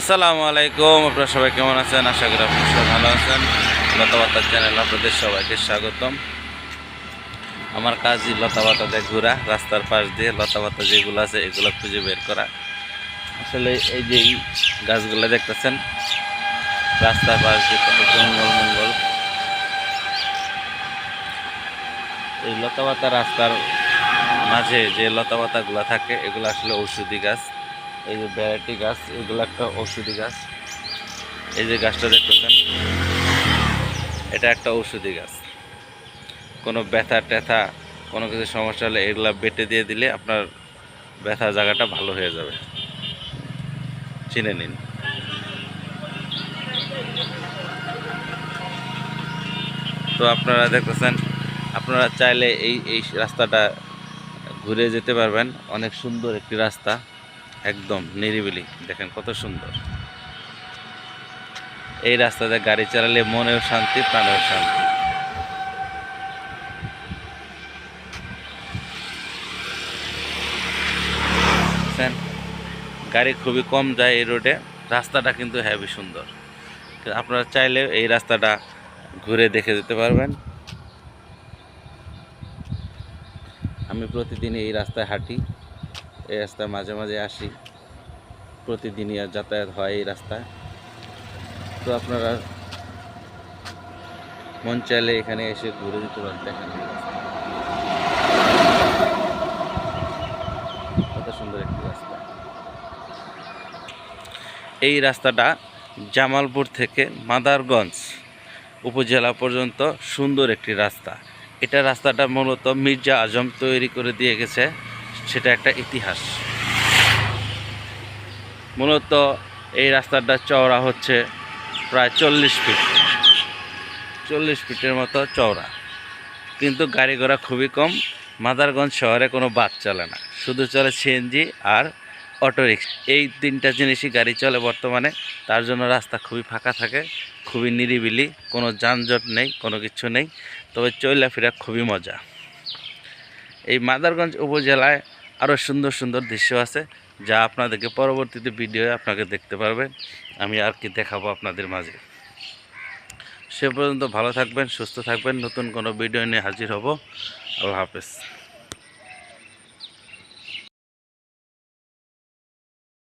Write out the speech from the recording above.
আসসালামু আলাইকুম, আপনারা সবাই কেমন আছেন? আশা করি আপনারা সবাই ভালো আছেন। লতাবাতার চ্যানেল আপনাদের সবাইকে স্বাগতম। আমার কাজই লতাবাতাতে ঘোরা, রাস্তার পাশ দিয়ে লতাবাতা যেগুলো আছে এগুলো খুঁজে বের করা। আসলে এই যে গাছগুলো দেখতেছেন, রাস্তার পাশ দিয়ে কত জঙ্গল মঙ্গল। এই লতাবাতা রাস্তার মাঝে যে লতাপাতাগুলো থাকে, এগুলো আসলে ঔষধি গাছ। এই যে ভ্যারাইটি গাছ, এগুলো একটা ঔষধি গাছ। এই যে গাছটা দেখতেছেন এটা একটা ঔষধি গাছ। কোনো ব্যথা ট্যাথা, কোনো কিছু সমস্যা হলে এগুলো বেটে দিয়ে দিলে আপনার ব্যথা জায়গাটা ভালো হয়ে যাবে। চিনে নিন। তো আপনারা দেখতেছেন, আপনারা চাইলে এই এই রাস্তাটা ঘুরে যেতে পারবেন। অনেক সুন্দর একটি রাস্তা। একদম নিরিবিলি। দেখেন কত সুন্দর। এই রাস্তাতে গাড়ি চালালে মনেও শান্তি, প্রাণেও শান্তি। গাড়ি খুবই কম যায় এই রোডে। রাস্তাটা কিন্তু হেভি সুন্দর। আপনারা চাইলে এই রাস্তাটা ঘুরে দেখে যেতে পারবেন। আমি প্রতিদিন এই রাস্তায় হাঁটি। এই রাস্তায় মাঝে মাঝে আসি। প্রতিদিনই আর যাতায়াত হয় এই রাস্তায় তো আপনারা মন চাইলে এখানে এসে ঘুরে দিতে পারেন, দেখেন। কত সুন্দর একটি রাস্তা। এই রাস্তাটা জামালপুর থেকে মাদারগঞ্জ উপজেলা পর্যন্ত সুন্দর একটি রাস্তা। এটা রাস্তাটা মূলত মির্জা আজম তৈরি করে দিয়ে গেছে। সেটা একটা ইতিহাস। মূলত এই রাস্তাটা চওড়া হচ্ছে প্রায় চল্লিশ ফিট। চল্লিশ ফিটের মতো চওড়া। কিন্তু গাড়ি ঘোড়া খুবই কম। মাদারগঞ্জ শহরে কোনো বাস চলে না। শুধু চলে সিএনজি আর অটোরিক্সা এই তিনটা জিনিসই গাড়ি চলে বর্তমানে। তার জন্য রাস্তা খুবই ফাঁকা থাকে, খুবই নিরিবিলি, কোনো যানজট নেই, কোনো কিছু নেই। তবে চলাফেরা খুবই মজা। এই মাদারগঞ্জ উপজেলায় আরও সুন্দর সুন্দর দৃশ্য আছে যা আপনাদেরকে পরবর্তীতে ভিডিও আপনাকে দেখতে পারবেন। আমি আর কি দেখাবো আপনাদের মাঝে। সে পর্যন্ত ভালো থাকবেন, সুস্থ থাকবেন। নতুন কোনো ভিডিও নিয়ে হাজির হব। আল্লাহ হাফেজ।